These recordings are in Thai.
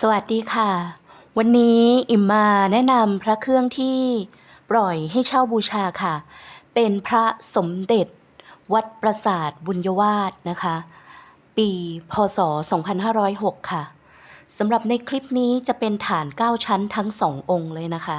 สวัสดีค่ะ วันนี้อิมมาแนะนำพระเครื่องที่ปล่อยให้เช่าบูชาค่ะ เป็นพระสมเด็จ วัดประสาทบุญยวาสนะคะ ปีพศ 2506 ค่ะสำหรับในคลิปนี้จะเป็นฐาน 9 ชั้นทั้งสององค์เลยนะคะ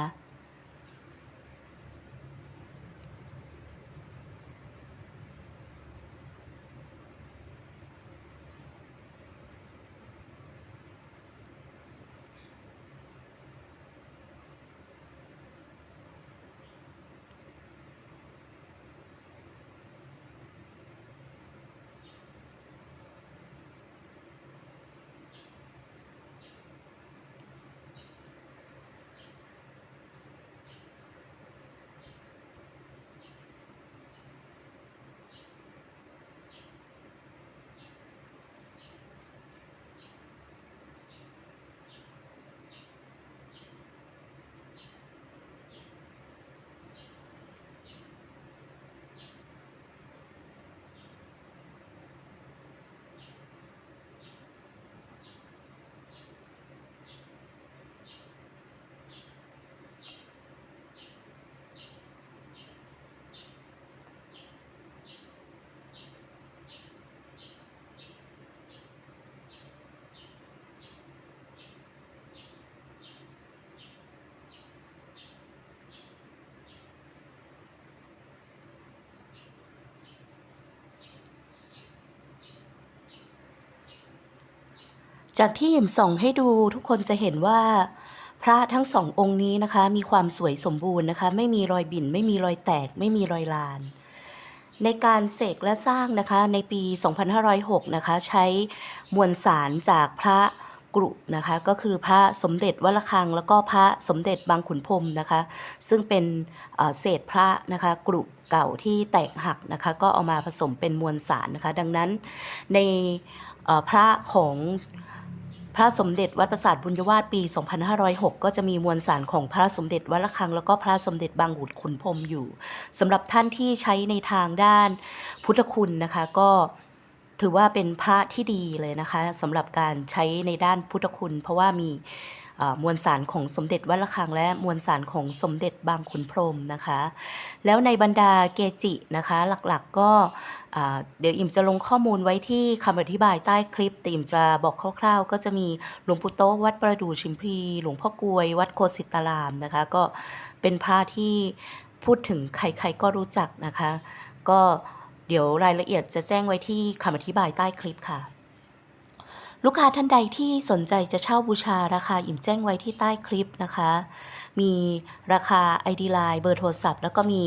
จากที่หิมส่องให้ดูทุกคนจะเห็นว่า พระทั้งสององค์นี้นะคะ มีความสวยสมบูรณ์นะคะ ไม่มีรอยบิ่น ไม่มีรอยแตก ไม่มีรอยลาน ในการเสกและสร้างนะคะ ในปี 2506 นะคะ ใช้มวลสารจากพระกรุนะคะ ก็คือพระสมเด็จวัดระฆัง แล้วก็พระสมเด็จบางขุนพรมนะคะ ซึ่งเป็นเศษพระนะคะกรุเก่าที่แตกหักนะคะ ก็เอามาผสมเป็นมวลสารนะคะ ดังนั้นในพระของ พระสมเด็จวัดประสาทบุญยวาสปี 2506 ก็จะมีมวลสารของพระสมเด็จวัดระฆัง แล้วก็พระสมเด็จบางหุดขุนพรมอยู่สำหรับท่านที่ใช้ในทางด้านพุทธคุณนะคะก็ถือว่าเป็นพระที่ดีเลยนะคะสำหรับการใช้ในด้านพุทธคุณ เพราะว่ามี มวลสารของสมเด็จวัดระฆังและมวลสารของสมเด็จบางขุนพรมนะคะ แล้วในบรรดาเกจินะคะหลักๆก็เดี๋ยวอิมจะลงข้อมูลไว้ที่คำอธิบายใต้คลิปแต่อิมจะบอกคร่าวๆ ก็จะมีหลวงปู่โตวัดประดู่ชิมพี หลวงพ่อกวย วัดโคสิตารามนะคะ ก็เป็นพระที่พูดถึงใครๆก็รู้จักนะคะ ก็เดี๋ยวรายละเอียดจะแจ้งไว้ที่คำอธิบายใต้คลิปค่ะ ลูกค้าท่านใดที่สนใจจะเช่าบูชาราคาอิ่มแจ้งไว้ที่ใต้คลิปนะคะ มีราคา ID Line เบอร์โทรศัพท์ แล้วก็มี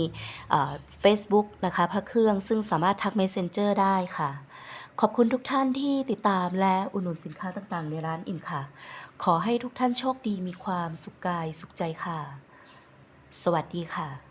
เฟซบุ๊กนะคะ พระเครื่องซึ่งสามารถทัก Messenger ได้ค่ะ ขอบคุณทุกท่านที่ติดตามและอุดหนุนสินค้าต่างๆ ในร้านอิ่มค่ะ ขอให้ทุกท่านโชคดีมีความสุขกายสุขใจค่ะ สวัสดีค่ะ